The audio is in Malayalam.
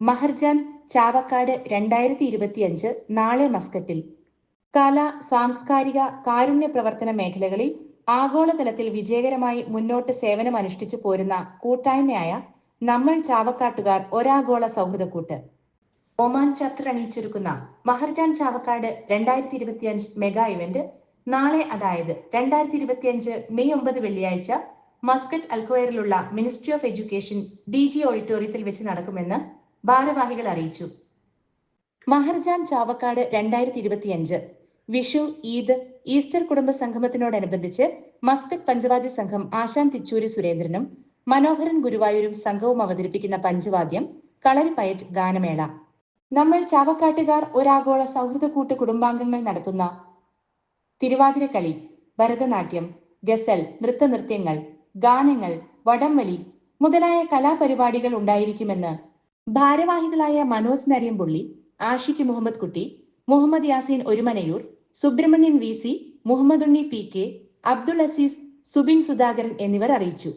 മഹർജാൻ ചാവക്കാട് രണ്ടായിരത്തി ഇരുപത്തിയഞ്ച് നാളെ മസ്കറ്റിൽ. കല സാംസ്കാരിക കാരുണ്യ പ്രവർത്തന മേഖലകളിൽ ആഗോളതലത്തിൽ വിജയകരമായി മുന്നോട്ട് സേവനമനുഷ്ഠിച്ചു പോരുന്ന കൂട്ടായ്മയായ നമ്മൾ ചാവക്കാട്ടുകാർ ഒരാഗോള സൗഹൃദക്കൂട്ട്. ഒമാൻ ചാപ്റ്റർ അണിയിച്ചൊരുക്കുന്ന മഹർജാൻ ചാവക്കാട് രണ്ടായിരത്തി ഇരുപത്തിയഞ്ച് മെഗാ ഇവന്റ് നാളെ അതായത് രണ്ടായിരത്തി ഇരുപത്തിയഞ്ച് മെയ് ഒമ്പത് വെള്ളിയാഴ്ച Muscat അൽക്വയറിലുള്ള ministry of education D G ഓഡിറ്റോറിയത്തിൽ വെച്ച് നടക്കുമെന്ന് ഭാരവാഹികൾ അറിയിച്ചു. മഹർജാൻ ചാവക്കാട് രണ്ടായിരത്തി ഇരുപത്തിയഞ്ച് വിഷു ഈദ് ഈസ്റ്റർ കുടുംബ സംഗമത്തിനോടനുബന്ധിച്ച് മസ്കറ്റ് പഞ്ചവാദ്യ സംഘം ആശാൻ തിച്ചൂരി സുരേന്ദ്രനും മനോഹരൻ ഗുരുവായൂരും സംഘവും അവതരിപ്പിക്കുന്ന പഞ്ചവാദ്യം കളരിപ്പയറ്റ് ഗാനമേള. നമ്മൾ ചാവക്കാട്ടുകാർ ഒരാഗോള സൗഹൃദ കൂട്ട് കുടുംബാംഗങ്ങൾ നടത്തുന്ന തിരുവാതിരക്കളി ഭരതനാട്യം ഗസൽ നൃത്തനൃത്യങ്ങൾ ഗാനങ്ങൾ വടംവലി മുതലായ കലാപരിപാടികൾ ഉണ്ടായിരിക്കുമെന്ന് ഭാരവാഹികളായ Manoj Nariyampully Ashiq Muhammad Kutty Muhammad Yaseen Orumanayur Subramanian V C Muhammad Unni P K Abdul Aziz Subin Sudhakaran എന്നിവർ അറിയിച്ചു.